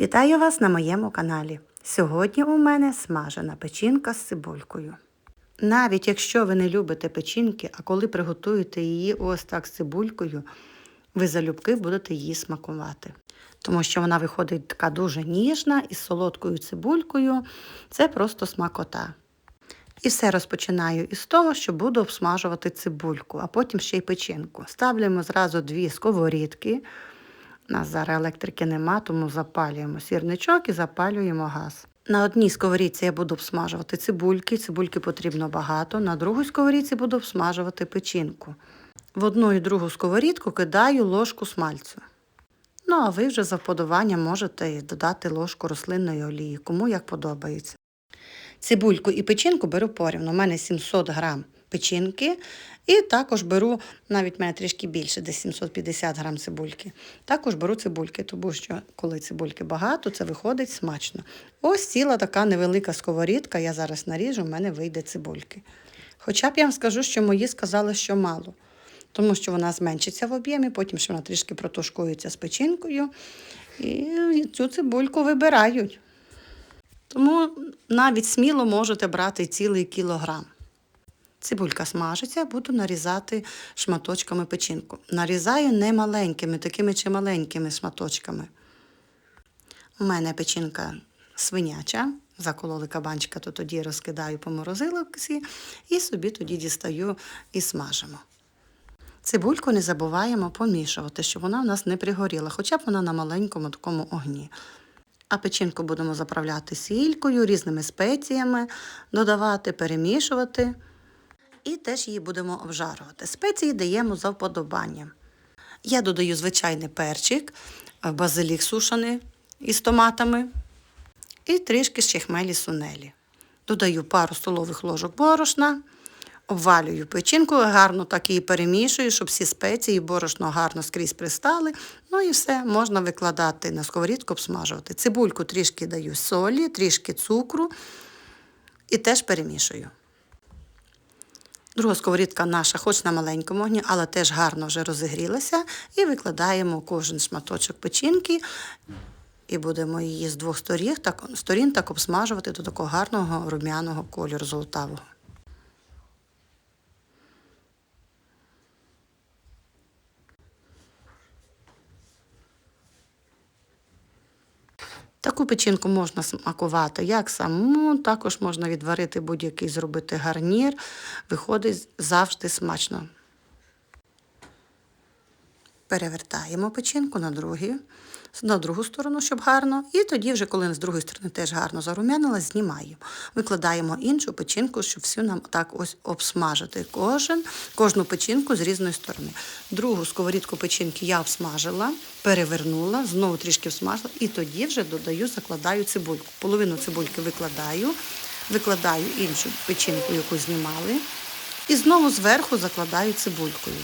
Вітаю вас на моєму каналі. Сьогодні у мене смажена печінка з цибулькою. Навіть якщо ви не любите печінки, а коли приготуєте її ось так з цибулькою, ви залюбки будете її смакувати. Тому що вона виходить така дуже ніжна із солодкою цибулькою. Це просто смакота. І все розпочинаю із того, що буду обсмажувати цибульку, а потім ще й печінку. Ставляємо зразу дві сковорідки. Нас зараз електрики нема, тому запалюємо сірничок і запалюємо газ. На одній сковорідці я буду обсмажувати цибульки, цибульки потрібно багато. На другій сковорідці буду обсмажувати печінку. В одну і другу сковорідку кидаю ложку смальцю. Ну, а ви вже за вподобанням можете додати ложку рослинної олії, кому як подобається. Цибульку і печінку беру порівну. У мене 700 грам печінки. І також беру, навіть в мене трішки більше, десь 750 грам цибульки. Також беру цибульки, тому що коли цибульки багато, це виходить смачно. Ось ціла така невелика сковорідка, я зараз наріжу, в мене вийде цибульки. Хоча б я вам скажу, що мої сказали, що мало. Тому що вона зменшиться в об'ємі, потім ще вона трішки протушкується з печінкою. І цю цибульку вибирають. Тому навіть сміло можете брати цілий кілограм. Цибулька смажиться, буду нарізати шматочками печінку. Нарізаю не маленькими, такими чи маленькими шматочками. У мене печінка свиняча, закололи кабанчика, то тоді розкидаю по морозилці і собі тоді дістаю і смажимо. Цибульку не забуваємо помішувати, щоб вона в нас не пригоріла, хоча б вона на маленькому такому огні. А печінку будемо заправляти сількою, різними спеціями, додавати, перемішувати. І теж її будемо обжарувати. Спеції даємо за вподобанням. Я додаю звичайний перчик, базилік сушений із томатами і трішки щехмелі сунелі. Додаю пару столових ложок борошна, обвалюю печінку, гарно так її перемішую, щоб всі спеції і борошно гарно скрізь пристали. Ну і все, можна викладати на сковорідку, обсмажувати. Цибульку трішки даю солі, трішки цукру і теж перемішую. Друга сковорідка наша, хоч на маленькому огні, але теж гарно вже розігрілася. І викладаємо кожен шматочок печінки. І будемо її з двох сторін так, сторін так обсмажувати до такого гарного рум'яного кольору золотавого. Таку печінку можна смакувати як саму, також можна відварити будь-який зробити гарнір. Виходить завжди смачно. Перевертаємо печінку на другий, на другу сторону, щоб гарно. І тоді, вже, коли з другої сторони теж гарно зарум'янила, знімаємо. Викладаємо іншу печінку, щоб всю нам так ось обсмажити. Кожен, Кожну печінку з різної сторони. Другу сковорідку печінки я обсмажила, перевернула, знову трішки всмажила, і тоді вже додаю, закладаю цибульку. Половину цибульки викладаю, викладаю іншу печінку, яку знімали, і знову зверху закладаю цибулькою.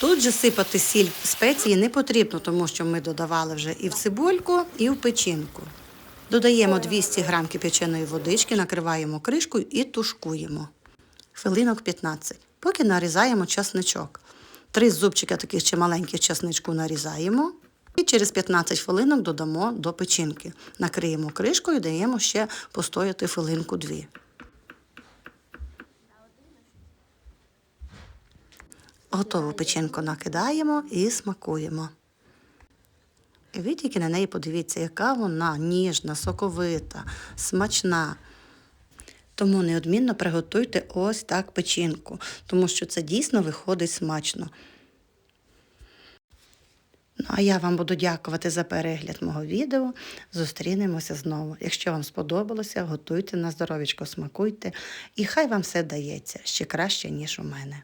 Тут же сипати сіль спеції не потрібно, тому що ми додавали вже і в цибульку, і в печінку. Додаємо 200 г кип'яченої водички, накриваємо кришкою і тушкуємо. Хвилинок 15. Поки нарізаємо часничок. Три зубчика таких чи маленьких часничку нарізаємо. І через 15 хвилинок додамо до печінки. Накриємо кришкою і даємо ще постояти хвилинку-дві. Готову печінку накидаємо і смакуємо. Ви тільки на неї подивіться, яка вона ніжна, соковита, смачна. Тому неодмінно приготуйте ось так печінку, тому що це дійсно виходить смачно. Ну, а я вам буду дякувати за перегляд мого відео. Зустрінемося знову. Якщо вам сподобалося, готуйте на здоров'ячко, смакуйте, і хай вам все дається ще краще, ніж у мене.